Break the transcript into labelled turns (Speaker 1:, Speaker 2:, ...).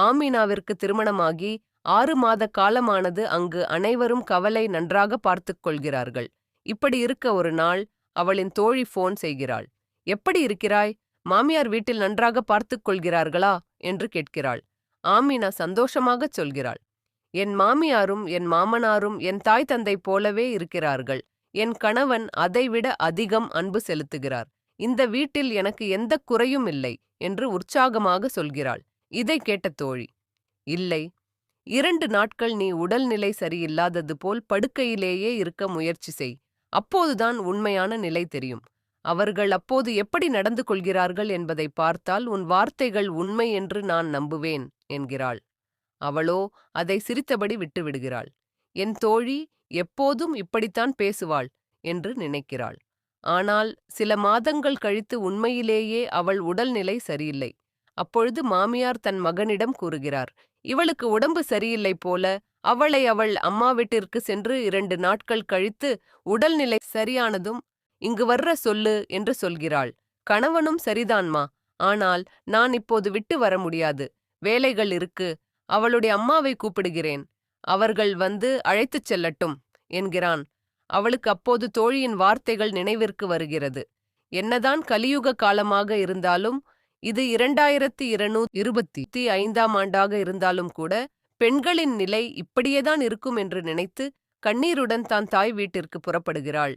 Speaker 1: ஆமினாவிற்கு திருமணமாகி ஆறு மாத காலமானது அங்கு அனைவரும் கவலை நன்றாக பார்த்துக் கொள்கிறார்கள். இப்படி இருக்க ஒரு நாள் அவளின் தோழி ஃபோன் செய்கிறாள். எப்படி இருக்கிறாய்? மாமியார் வீட்டில் நன்றாக பார்த்துக் கொள்கிறார்களா? என்று கேட்கிறாள். ஆமீனா சந்தோஷமாகச் சொல்கிறாள். என் மாமியாரும் என் மாமனாரும் என் தாய் தந்தை போலவே இருக்கிறார்கள். என் கணவன் அதைவிட அதிகம் அன்பு செலுத்துகிறார். இந்த வீட்டில் எனக்கு எந்த குறையும் இல்லை என்று உற்சாகமாக சொல்கிறாள். இதை கேட்ட தோழி இல்லை இரண்டு நாட்கள் நீ உடல்நிலை சரியில்லாதது போல் படுக்கையிலேயே இருக்க முயற்சி செய். அப்போதுதான் உண்மையான நிலை தெரியும். அவர்கள் அப்போது எப்படி நடந்து கொள்கிறார்கள் என்பதை பார்த்தால் உன் வார்த்தைகள் உண்மை என்று நான் நம்புவேன் என்கிறாள். அவளோ அதை சிரித்தபடி விட்டுவிடுகிறாள். என் தோழி எப்போதும் இப்படித்தான் பேசுவாள் என்று நினைக்கிறாள். ஆனால் சில மாதங்கள் கழித்து உண்மையிலேயே அவள் உடல்நிலை சரியில்லை. அப்பொழுது மாமியார் தன் மகனிடம் கூறுகிறார் இவளுக்கு உடம்பு சரியில்லை போல அவளை அவள் அம்மா வீட்டிற்கு சென்று இரண்டு நாட்கள் கழித்து உடல்நிலை சரியானதும் இங்கு வர்ற சொல்லு என்று சொல்கிறாள். கணவனும் சரிதான்மா ஆனால் நான் இப்போது விட்டு வர முடியாது. வேலைகள் இருக்கு அவளுடைய அம்மாவை கூப்பிடுகிறேன். அவர்கள் வந்து அழைத்துச் செல்லட்டும் என்கிறான். அவளுக்கு அப்போது தோழியின் வார்த்தைகள் நினைவிற்கு வருகிறது. என்னதான் கலியுக காலமாக இருந்தாலும் இது இரண்டாயிரத்தி இருநூ இருபத்தி ஐந்தாம் ஆண்டாக இருந்தாலும் கூட பெண்களின் நிலை இப்படியேதான் இருக்கும் என்று நினைத்து கண்ணீருடன் தான் தாய் வீட்டிற்கு புறப்படுகிறாள்.